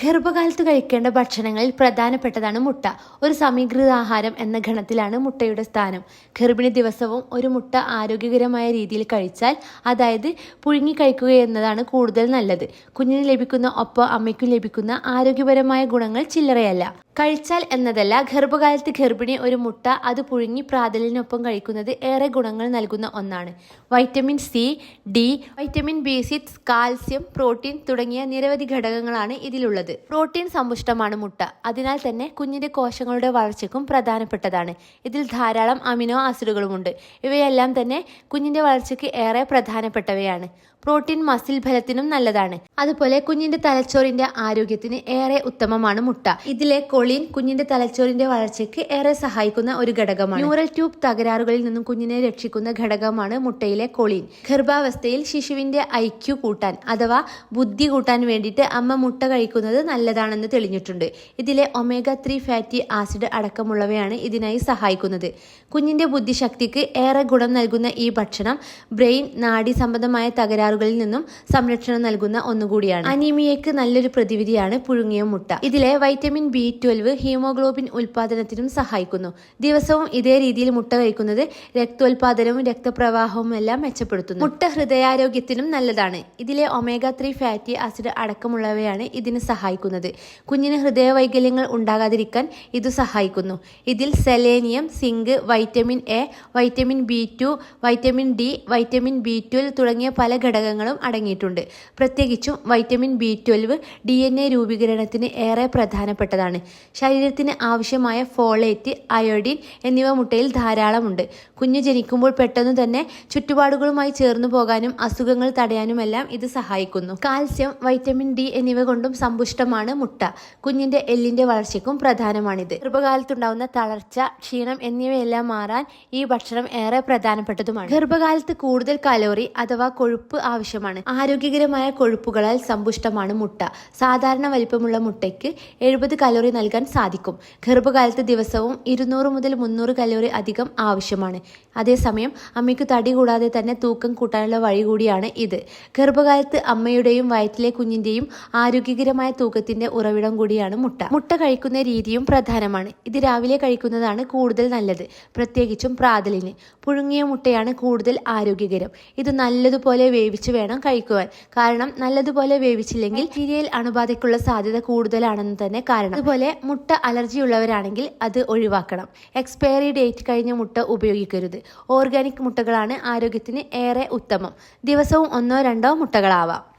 ഗർഭകാലത്ത് കഴിക്കേണ്ട ഭക്ഷണങ്ങളിൽ പ്രധാനപ്പെട്ടതാണ് മുട്ട. ഒരു സമീകൃത ആഹാരം എന്ന ഗണത്തിലാണ് മുട്ടയുടെ സ്ഥാനം. ഗർഭിണി ദിവസവും ഒരു മുട്ട ആരോഗ്യകരമായ രീതിയിൽ കഴിച്ചാൽ അതായത് പുഴുങ്ങി കഴിക്കുക എന്നതാണ് കൂടുതൽ നല്ലത്. കുഞ്ഞിന് ലഭിക്കുന്ന ഒപ്പം അമ്മയ്ക്കും ലഭിക്കുന്ന ആരോഗ്യപരമായ ഗുണങ്ങൾ ചില്ലറയല്ല. കഴിച്ചാൽ എന്നതല്ല ഗർഭകാലത്ത് ഗർഭിണി ഒരു മുട്ട അത് പുഴുങ്ങി പ്രാതലിനൊപ്പം കഴിക്കുന്നത് ഏറെ ഗുണങ്ങൾ നൽകുന്ന ഒന്നാണ്. Vitamin C D vitamin B six calcium protein തുടങ്ങിയ നിരവധി ഘടകങ്ങളാണ് ഇതിലുള്ളത്. പ്രോട്ടീൻ സമ്പുഷ്ടമാണ് മുട്ട. അതിനാൽ തന്നെ കുഞ്ഞിന്റെ കോശങ്ങളുടെ വളർച്ചയ്ക്കും പ്രധാനപ്പെട്ടതാണ്. ഇതിൽ ധാരാളം അമിനോ ആസിഡുകളുമുണ്ട്. ഇവയെല്ലാം തന്നെ കുഞ്ഞിന്റെ വളർച്ചയ്ക്ക് ഏറെ പ്രധാനപ്പെട്ടവയാണ്. പ്രോട്ടീൻ മസിൽ ഫലത്തിനും നല്ലതാണ്. അതുപോലെ കുഞ്ഞിന്റെ തലച്ചോറിന്റെ ആരോഗ്യത്തിന് ഏറെ ഉത്തമമാണ് മുട്ട. ഇതിലെ കൊളീൻ കുഞ്ഞിന്റെ തലച്ചോറിന്റെ വളർച്ചയ്ക്ക് ഏറെ സഹായിക്കുന്ന ഒരു ഘടകമാണ്. ന്യൂറൽ ട്യൂബ് തകരാറുകളിൽ നിന്നും കുഞ്ഞിനെ രക്ഷിക്കുന്ന ഘടകമാണ് മുട്ടയിലെ കൊളീൻ. ഗർഭാവസ്ഥയിൽ ശിശുവിന്റെ ഐക്യു കൂട്ടാൻ അഥവാ ബുദ്ധി കൂട്ടാൻ വേണ്ടിയിട്ട് അമ്മ മുട്ട കഴിക്കുന്നത് നല്ലതാണെന്ന് തെളിഞ്ഞിട്ടുണ്ട്. ഇതിലെ ഒമേഗ ത്രീ ഫാറ്റി ആസിഡ് അടക്കമുള്ളവയാണ് ഇതിനായി സഹായിക്കുന്നത്. കുഞ്ഞിന്റെ ബുദ്ധിശക്തിക്ക് ഏറെ ഗുണം നൽകുന്ന ഈ ഭക്ഷണം ബ്രെയിൻ നാഡി സംബന്ധമായ തകരാറുകളിൽ നിന്നും സംരക്ഷണം നൽകുന്ന ഒന്നുകൂടിയാണ്. അനീമിയയ്ക്ക് നല്ലൊരു പ്രതിവിധിയാണ് പുഴുങ്ങിയ മുട്ട. ഇതിലെ വൈറ്റമിൻ ബി ട്വൽവ് ഹീമോഗ്ലോബിൻ ഉൽപാദനത്തിനും സഹായിക്കുന്നു. ദിവസവും ഇതേ രീതിയിൽ മുട്ട കഴിക്കുന്നത് രക്തോൽപാദനവും രക്തപ്രവാഹവും എല്ലാം മെച്ചപ്പെടുത്തുന്നു. മുട്ട ഹൃദയാരോഗ്യത്തിനും നല്ലതാണ്. ഇതിലെ ഒമേഗ ത്രീ ഫാറ്റി ആസിഡ് അടക്കമുള്ളവയാണ് ഇതിന് സഹായിക്കുന്നത്. കുഞ്ഞിന് ഹൃദയവൈകല്യങ്ങൾ ഉണ്ടാകാതിരിക്കാൻ ഇത് സഹായിക്കുന്നു. ഇതിൽ selenium zinc vitamin A vitamin B two vitamin D vitamin B twelve തുടങ്ങിയ പല ഘടകങ്ങളും അടങ്ങിയിട്ടുണ്ട്. പ്രത്യേകിച്ചും vitamin B twelve D N A രൂപീകരണത്തിന് ഏറെ പ്രധാനപ്പെട്ടതാണ്. ശരീരത്തിന് ആവശ്യമായ ഫോളേറ്റ് അയോഡിൻ എന്നിവ മുട്ടയിൽ ധാരാളമുണ്ട്. കുഞ്ഞ് ജനിക്കുമ്പോൾ പെട്ടെന്ന് തന്നെ ചുറ്റുപാടുകളുമായി ചേർന്നു പോകാനും അസുഖങ്ങൾ തടയാനുമെല്ലാം ഇത് സഹായിക്കുന്നു. കാൽസ്യം വൈറ്റമിൻ ഡി എന്നിവ കൊണ്ടും സമ്പുഷ്ടമാണ് മുട്ട. കുഞ്ഞിന്റെ എല്ലിന്റെ വളർച്ചയ്ക്കും പ്രധാനമാണിത്. ഗർഭകാലത്തുണ്ടാവുന്ന തളർച്ച ക്ഷീണം എന്നിവയെല്ലാം മാറാൻ ഈ ഭക്ഷണം ഏറെ പ്രധാനപ്പെട്ടതുമാണ്. ഗർഭകാലത്ത് കൂടുതൽ കലോറി അഥവാ കൊഴുപ്പ് ആവശ്യമാണ്. ആരോഗ്യകരമായ കൊഴുപ്പുകളാൽ സമ്പുഷ്ടമാണ് മുട്ട. സാധാരണ വലിപ്പമുള്ള മുട്ടയ്ക്ക് എഴുപത് കലോറി നൽകാൻ സാധിക്കും. ഗർഭകാലത്ത് ദിവസവും ഇരുന്നൂറ് മുതൽ മുന്നൂറ് കലോറി അധികം ആവശ്യമാണ്. അതേസമയം അമ്മയ്ക്ക് തടി കൂടാതെ തന്നെ തൂക്കം കൂട്ടാനുള്ള വഴി കൂടിയാണ് ഇത്. ഗർഭകാലത്ത് അമ്മയുടെയും വയറ്റിലെ കുഞ്ഞിന്റെയും ആരോഗ്യകരമായ തൂക്കത്തിന്റെ ഉറവിടം കൂടിയാണ് മുട്ട. മുട്ട കഴിക്കുന്ന രീതിയും പ്രധാനമാണ്. ഇത് രാവിലെ കഴിക്കുന്നതാണ് കൂടുതൽ നല്ലത് പ്രത്യേകിച്ചും പ്രാതലിന്. പുഴുങ്ങിയ മുട്ടയാണ് കൂടുതൽ ആരോഗ്യകരം. ഇത് നല്ലതുപോലെ വേവിച്ച് വേണം കഴിക്കുവാൻ. കാരണം നല്ലതുപോലെ വേവിച്ചില്ലെങ്കിൽ ബാക്ടീരിയൽ അണുബാധയ്ക്കുള്ള സാധ്യത കൂടുതലാണെന്ന് തന്നെ കാരണം. അതുപോലെ മുട്ട അലർജി ഉള്ളവരാണെങ്കിൽ അത് ഒഴിവാക്കണം. എക്സ്പയറി ഡേറ്റ് കഴിഞ്ഞ മുട്ട ഉപയോഗിക്കരുത്. ഓർഗാനിക് മുട്ടകളാണ് ആരോഗ്യത്തിന് ഏറെ ഉത്തമം. ദിവസവും ഒന്നോ രണ്ടോ മുട്ടകളാവാം.